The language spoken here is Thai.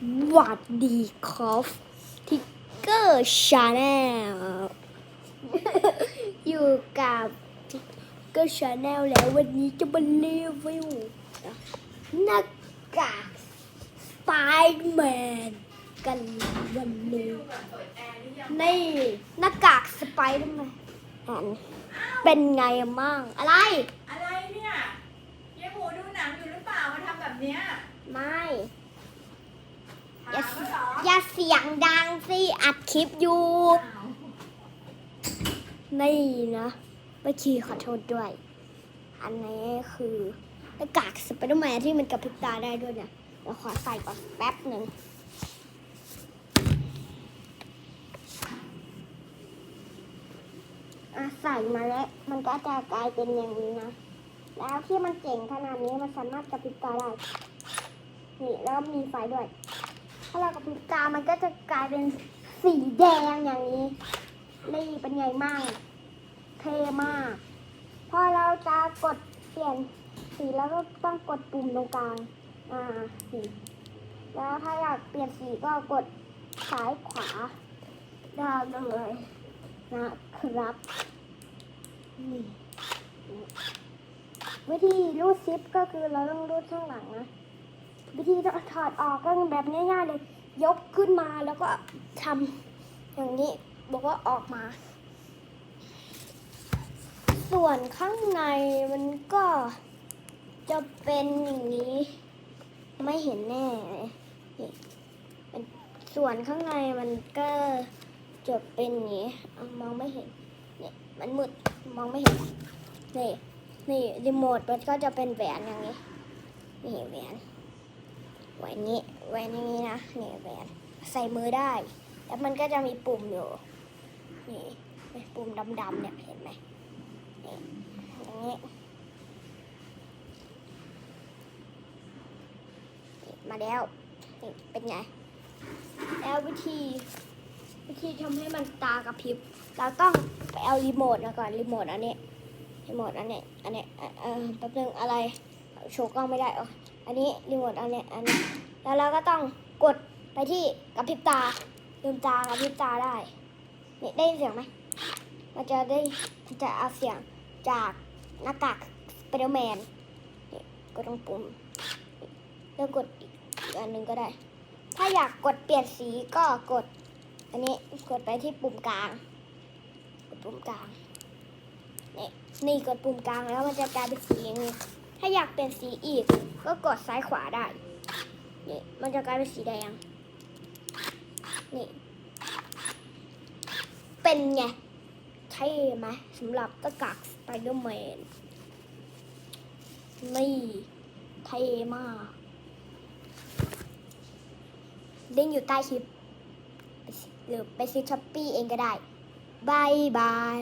หวัดดีครับทิกเกอร์ชาแนลอยู่กับทิกเกอร์ชาแนลแล้ววันนี้จะมารีวิวหน้ากากสไปเดอร์แมนกันวันนี้นี่หน้ากากสไปเดอร์แมนเป็นไงมั่งอะไร อะไรเนี่ยยายหมูดูหนังอยู่หรือเปล่ามาทำแบบเนี้ย ไม่อ ถา ย่าม แล้วเหรอ อย่าเสียงดังสิอัดคลิปอยู่นี่นะเมื่อกี้ขอโทษด้วย อันนี้คือหน้ากากสไปเดอร์แมนที่มันกระพริบตาได้ด้วยเนี่ยเดี๋ยวขอใส่ก่อนแป๊บหนึ่งอะใส่มาแล้ว มันก็จะกลายเป็นอย่างนี้นะ แล้วที่มันเจ๋งขนาดนี้มันสามารถกระพริบตาได้ นี่แล้วมีไฟด้วย ถ้าเรากระพริบตามันก็จะกลายเป็นสีแดงอย่างนี้นี่เป็นไงมากเท่มาก พอเราจะกดเปลี่ยนสีแล้วก็ต้องกดปุ่มตรงกลาง อ่าสีแล้วถ้าอยากเปลี่ยนสีก็กดซ้ายขวาได้เลยนะครับ นี่วิธีรูดซิปก็คือเราต้องรูดข้างหลังนะ วิธีถอดออกก็แบบง่ายๆเลย ยกขึ้นมาแล้วก็ทำอย่างนี้บอกว่าออกมา ส่วนข้างในมันก็จะเป็นอย่างนี้ ไม่เห็นแน่เป็นส่วนข้างในมันก็จะเป็นอย่างนี้มองไม่เห็นเนี่ยมันมืดมองไม่เห็นนี่นี่รีโมทมันก็จะเป็นแหวนอย่างนี้นี่แหวน แหวนนี้แหวนอย่างนี้นะนี่แหวนใส่มือได้ แล้วมันก็จะมีปุ่มอยู่นี่ปุ่มดำๆเนี่ยเห็นไหมนี่อย่างนี้นมาแล้วนี่เป็นไง แล้ววิธี วิธีทำให้มันตากระพริบ เราต้องไปเอารีโมทมาก่อนรีโมทอันนี้รีโมทอันนี้อันนี้อ่อเออแป๊บนึงอะไร โชว์กล้องไม่ได้อ๋ออันนี้รีโมทอันนี้อันนี้แล้วเราก็ต้องกดไปที่กระพริบตาลืมตากระพริบตาได้นี่ได้ยินเสียงไหมมันจะได้มันจะเอาเสียงจากหน้ากากสไปเดอร์แมนนี่กดตรงปุ่มแล้วกดอีกอันหนึ่งก็ได้ ถ้าอยากกดเปลี่ยนสีก็กด อันนี้กดไปที่ปุ่มกลาง กดปุ่มกลางนี่นี่กดปุ่มกลางแล้วมันจะกลายเป็นสีอย่างนี้ ถ้าอยากเปลี่ยนสีอีก ก็กดซ้ายขวาได้ นี่มันจะกลายเป็นสีแดง นี่ เป็นไงเท่ไหมสำหรับตะกากสไปเดอร์แมน นี่เท่มากลิงอยู่ใต้คลิปหรือไปซื้อช้อปปี้เองก็ได้บายบาย